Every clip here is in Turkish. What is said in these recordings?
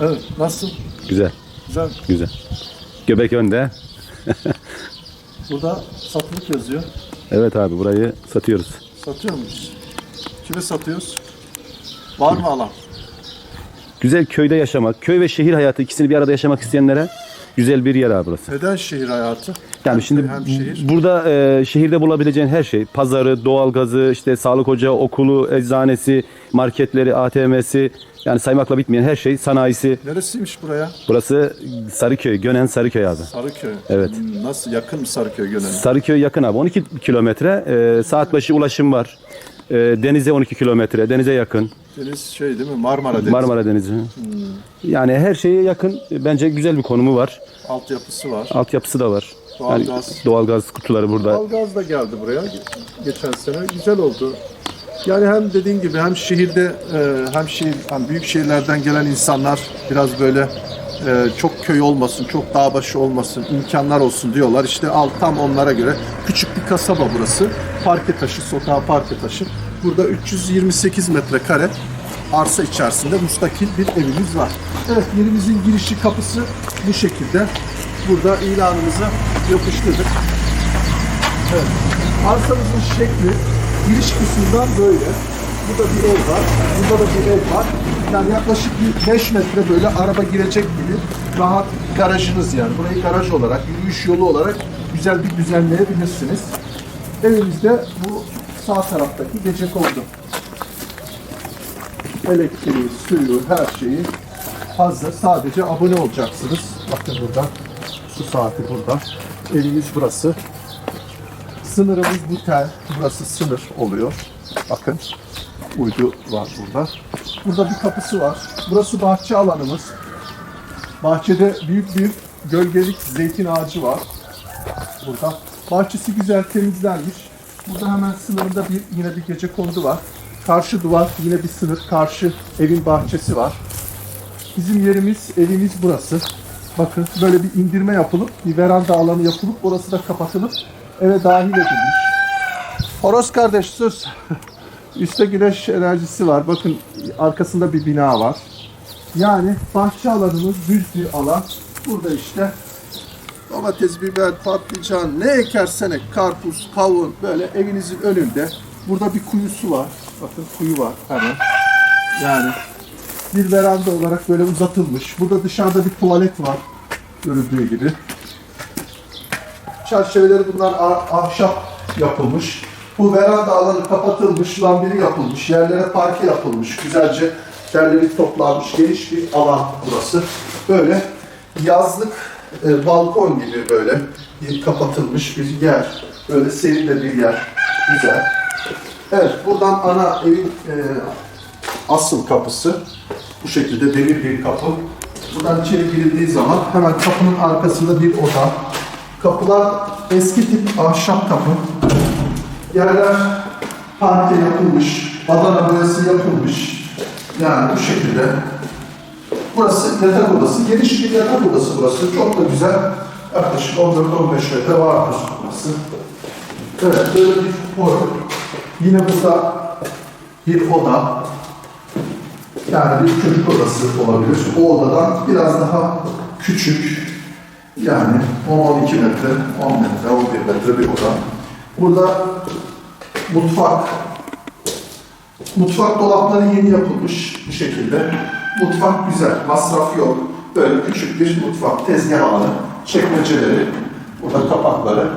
Evet. Nasıl? Güzel, Güzel. güzel. Göbek önde. Burada satılık yazıyor. Evet abi burayı satıyoruz. Satıyor muyuz? Kime satıyoruz? Var mı alan? Güzel köyde yaşamak, köy ve şehir hayatı ikisini bir arada yaşamak isteyenlere güzel bir yer abi burası. Neden şehir hayatı? Yani Hem şimdi köy hem şehir. burada e, şehirde bulabileceğin her şey, pazarı, doğalgazı, işte sağlık ocağı, okulu, eczanesi, marketleri, ATM'si, yani saymakla bitmeyen her şey, sanayisi. Neresiymiş buraya? Burası Sarıköy, Gönen Sarıköy abi. Sarıköy. Evet. Hmm, Nasıl? Yakın mı Sarıköy Gönen'e? Sarıköy yakın abi 12 kilometre. E, saat başı ulaşım var. E, denize 12 kilometre, denize yakın. Deniz şey değil mi? Marmara Denizi. Marmara Denizi. Yani her şeye yakın. Bence güzel bir konumu var. Altyapısı var. Altyapısı da var. Yani Doğalgaz. doğalgaz kutuları burada. Doğalgaz da geldi buraya geçen sene. Güzel oldu. Yani hem dediğin gibi hem şehirde e, hem şehir hem büyük şehirlerden gelen insanlar biraz böyle e, çok köy olmasın, çok dağ başı olmasın, imkanlar olsun diyorlar. İşte al tam onlara göre küçük bir kasaba burası. Parke taşı, sokağa parke taşı. Burada 328 metrekare arsa içerisinde müstakil bir evimiz var. Evet yerimizin girişi kapısı bu şekilde. Burada ilanımızı yapıştırdık. Evet. Arsamızın şekli giriş kısmından böyle. Burada bir ev var. Burada da bir ev var. Yani yaklaşık bir 5 metre böyle araba girecek gibi rahat garajınız yani. Burayı garaj olarak, yürüyüş yolu olarak güzel bir düzenleyebilirsiniz. Evimizde bu sağ taraftaki gece kondu. Elektriği, suyu, her şeyi hazır. Sadece abone olacaksınız. Bakın burada. Su saati burada. Evimiz burası. Sınırımız bu tel. Burası sınır oluyor. Bakın. Uydu var burada. Burada bir kapısı var. Burası bahçe alanımız. Bahçede büyük bir gölgelik zeytin ağacı var. Burada. Bahçesi güzel temizlenmiş. Burada hemen sınırında bir yine bir gece kondu var. Karşı duvar yine bir sınır. Karşı evin bahçesi var. Bizim yerimiz, evimiz burası. Bakın böyle bir indirme yapılıp, bir veranda alanı yapılıp, orası da kapatılıp eve dahil edilmiş. Horoz kardeş sus. Üste güneş enerjisi var. Bakın arkasında bir bina var. Yani bahçe alanımız düz bir alan. Burada işte domates, biber, patlıcan, ne ekersen ek, karpuz, kavun böyle evinizin önünde. Burada bir kuyusu var. Bakın kuyu var hemen. Yani bir veranda olarak böyle uzatılmış. Burada dışarıda bir tuvalet var. Görüldüğü gibi. Çerçeveleri bunlar ah- ahşap yapılmış. Bu veranda alanı kapatılmış, lambiri yapılmış, yerlere parke yapılmış. Güzelce terleri toplanmış, geniş bir alan burası. Böyle yazlık e, balkon gibi böyle bir kapatılmış bir yer. Böyle serin de bir yer. Güzel. Evet, buradan ana evin e, asıl kapısı. Bu şekilde demir bir kapı. Buradan içeri girildiği zaman hemen kapının arkasında bir oda. Kapılar eski tip ahşap kapı. Yerler parke yapılmış, badana boyası yapılmış. Yani bu şekilde. Burası yatak odası. Geniş bir yatak odası burası. Çok da güzel. Yaklaşık 14-15 metre vardır burası. Evet, böyle bir hol. Yine burada bir oda. Yani bir çocuk odası olabilir. O odadan biraz daha küçük. Yani 10-12 metre, 10 metre, 11 metre bir oda. Burada mutfak. Mutfak dolapları yeni yapılmış bu şekilde. Mutfak güzel, masraf yok. Böyle küçük bir mutfak, tezgah alanı, çekmeceleri, burada kapakları.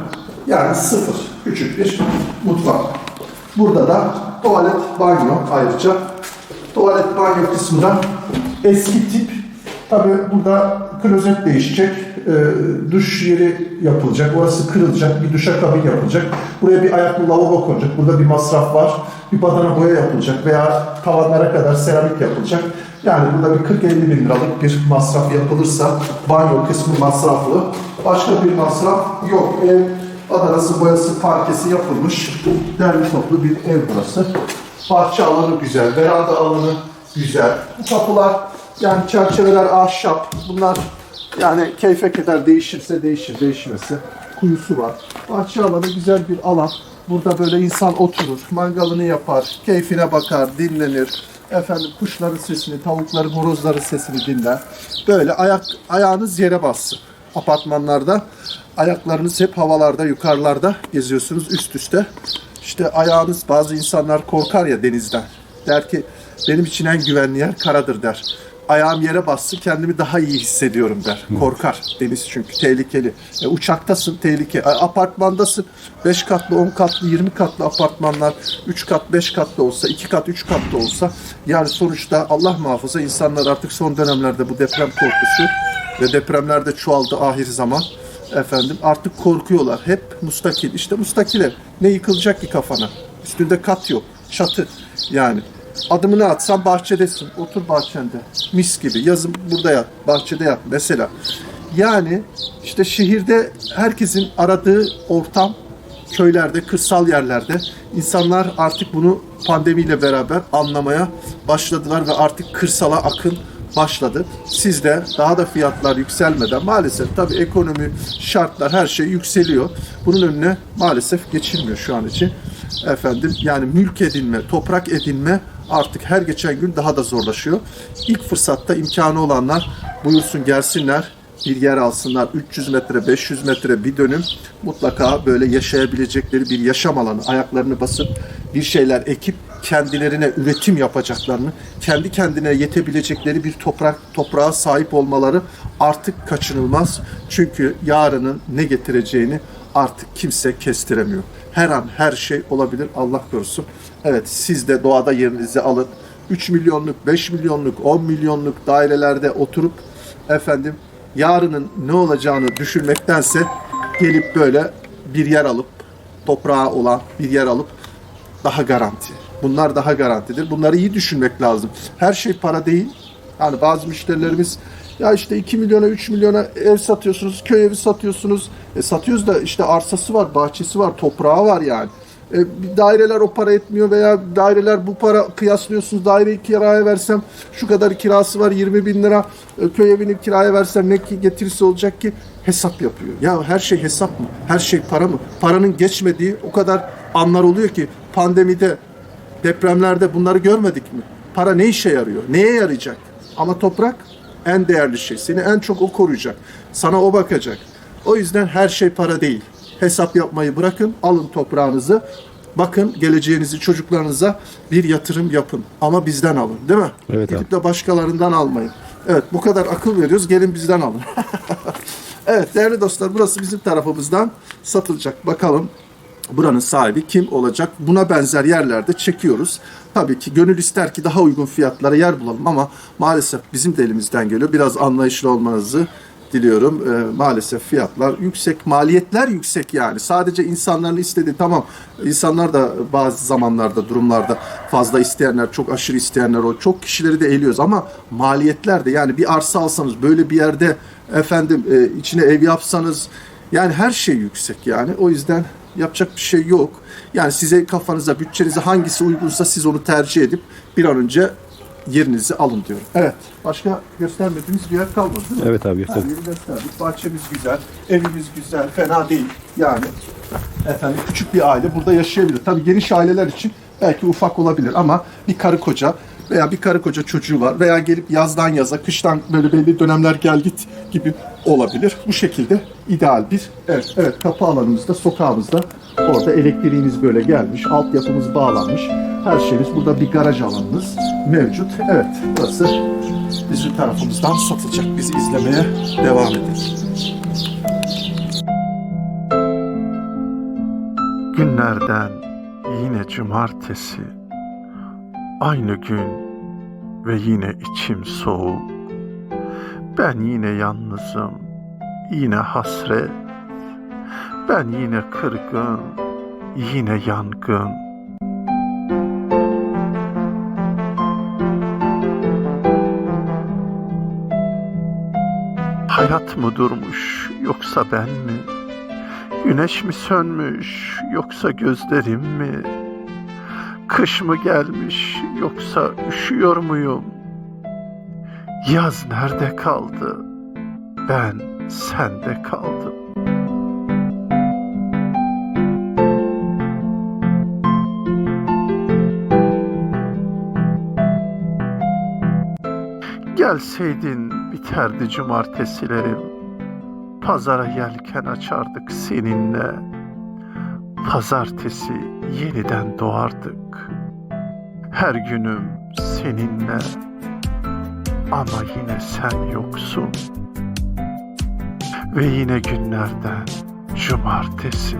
Yani sıfır, küçük bir mutfak. Burada da tuvalet, banyo ayrıca. Tuvalet, banyo kısmında eski tip. Tabi burada klozet değişecek, e, duş yeri yapılacak, orası kırılacak, bir duşakabin yapılacak. Buraya bir ayaklı lavabo konacak, burada bir masraf var. Bir badana boya yapılacak veya tavanlara kadar seramik yapılacak. Yani burada bir 40-50 bin liralık bir masraf yapılırsa banyo kısmı masraflı. Başka bir masraf yok. Ev Adanası boyası parkesi yapılmış. Derli toplu bir ev burası. Bahçe alanı güzel, veranda alanı güzel. Bu kapılar yani çerçeveler ahşap. Bunlar yani keyfe kadar değişirse değişir, değişmezse kuyusu var. Bahçe alanı güzel bir alan. Burada böyle insan oturur, mangalını yapar, keyfine bakar, dinlenir. Efendim kuşların sesini, tavukların, horozların sesini dinler. Böyle ayak ayağınız yere bassın. Apartmanlarda ayaklarınız hep havalarda, yukarılarda geziyorsunuz üst üste. İşte ayağınız bazı insanlar korkar ya denizden. Der ki benim için en güvenli yer karadır der. Ayağım yere bassın kendimi daha iyi hissediyorum der. Korkar deniz çünkü tehlikeli. E, uçaktasın tehlike. E, apartmandasın 5 katlı 10 katlı 20 katlı apartmanlar 3 kat 5 katlı olsa 2 kat 3 katlı olsa yani sonuçta Allah muhafaza insanlar artık son dönemlerde bu deprem korkusu ve depremlerde çoğaldı ahir zaman efendim artık korkuyorlar. Hep mustakil. İşte mustakil ev. Ne yıkılacak ki kafana? Üstünde kat yok. Çatı yani. Adımını atsan bahçedesin. Otur bahçende. Mis gibi. Yazın burada yat. Bahçede yat mesela. Yani işte şehirde herkesin aradığı ortam köylerde, kırsal yerlerde insanlar artık bunu pandemiyle beraber anlamaya başladılar ve artık kırsala akın başladı. Sizde daha da fiyatlar yükselmeden maalesef tabii ekonomi, şartlar her şey yükseliyor. Bunun önüne maalesef geçilmiyor şu an için. Efendim yani mülk edinme, toprak edinme artık her geçen gün daha da zorlaşıyor. İlk fırsatta imkanı olanlar buyursun gelsinler bir yer alsınlar. 300 metre, 500 metre bir dönüm mutlaka böyle yaşayabilecekleri bir yaşam alanı. Ayaklarını basıp bir şeyler ekip kendilerine üretim yapacaklarını, kendi kendine yetebilecekleri bir toprak toprağa sahip olmaları artık kaçınılmaz. Çünkü yarının ne getireceğini artık kimse kestiremiyor. Her an her şey olabilir Allah korusun. Evet siz de doğada yerinizi alın. 3 milyonluk, 5 milyonluk, 10 milyonluk dairelerde oturup efendim yarının ne olacağını düşünmektense gelip böyle bir yer alıp toprağa olan bir yer alıp daha garanti. Bunlar daha garantidir. Bunları iyi düşünmek lazım. Her şey para değil. Yani bazı müşterilerimiz ya işte 2 milyona 3 milyona ev satıyorsunuz, köy evi satıyorsunuz. E satıyoruz da işte arsası var, bahçesi var, toprağı var yani. E, daireler o para etmiyor veya daireler bu para kıyaslıyorsunuz. Daireyi kiraya versem şu kadar kirası var 20 bin lira. E, köy evini kiraya versem ne getirisi olacak ki? Hesap yapıyor. Ya her şey hesap mı? Her şey para mı? Paranın geçmediği o kadar anlar oluyor ki pandemide depremlerde bunları görmedik mi? Para ne işe yarıyor? Neye yarayacak? Ama toprak en değerli şey. Seni en çok o koruyacak. Sana o bakacak. O yüzden her şey para değil. Hesap yapmayı bırakın, alın toprağınızı. Bakın geleceğinizi çocuklarınıza bir yatırım yapın. Ama bizden alın, değil mi? Evet Gidip de başkalarından almayın. Evet, bu kadar akıl veriyoruz. Gelin bizden alın. evet, değerli dostlar, burası bizim tarafımızdan satılacak. Bakalım buranın sahibi kim olacak? Buna benzer yerlerde çekiyoruz. Tabii ki gönül ister ki daha uygun fiyatlara yer bulalım ama maalesef bizim de elimizden geliyor. Biraz anlayışlı olmanızı diliyorum. Ee, maalesef fiyatlar yüksek, maliyetler yüksek yani. Sadece insanların istediği tamam. İnsanlar da bazı zamanlarda, durumlarda fazla isteyenler, çok aşırı isteyenler o. Çok kişileri de eliyoruz ama maliyetler de yani bir arsa alsanız böyle bir yerde efendim e, içine ev yapsanız yani her şey yüksek yani. O yüzden yapacak bir şey yok. Yani size kafanıza, bütçenize hangisi uygunsa siz onu tercih edip bir an önce yerinizi alın diyorum. Evet. Başka göstermediğimiz bir yer kalmadı değil mi? Evet abi, göster. yeri gösterdik. Bahçemiz güzel, evimiz güzel, fena değil. Yani efendim küçük bir aile burada yaşayabilir. Tabii geniş aileler için belki ufak olabilir ama bir karı koca veya bir karı koca çocuğu var veya gelip yazdan yaza, kıştan böyle belli dönemler gel git gibi olabilir. Bu şekilde ideal bir evet, evet kapı alanımızda, sokağımızda orada elektriğimiz böyle gelmiş, altyapımız bağlanmış. Her şeyimiz burada bir garaj alanımız mevcut. Evet, burası bizim tarafımızdan satılacak. Bizi izlemeye devam edin. Günlerden yine cumartesi Aynı gün ve yine içim soğuk Ben yine yalnızım Yine hasret Ben yine kırgın Yine yangın Hayat mı durmuş yoksa ben mi? Güneş mi sönmüş yoksa gözlerim mi? Kış mı gelmiş yoksa üşüyor muyum? Yaz nerede kaldı? Ben sende kaldım. Gelseydin biterdi cumartesilerim. Pazara yelken açardık seninle. Pazartesi yeniden doğardık. Her günüm seninle. Ama yine sen yoksun. Ve yine günlerden cumartesi.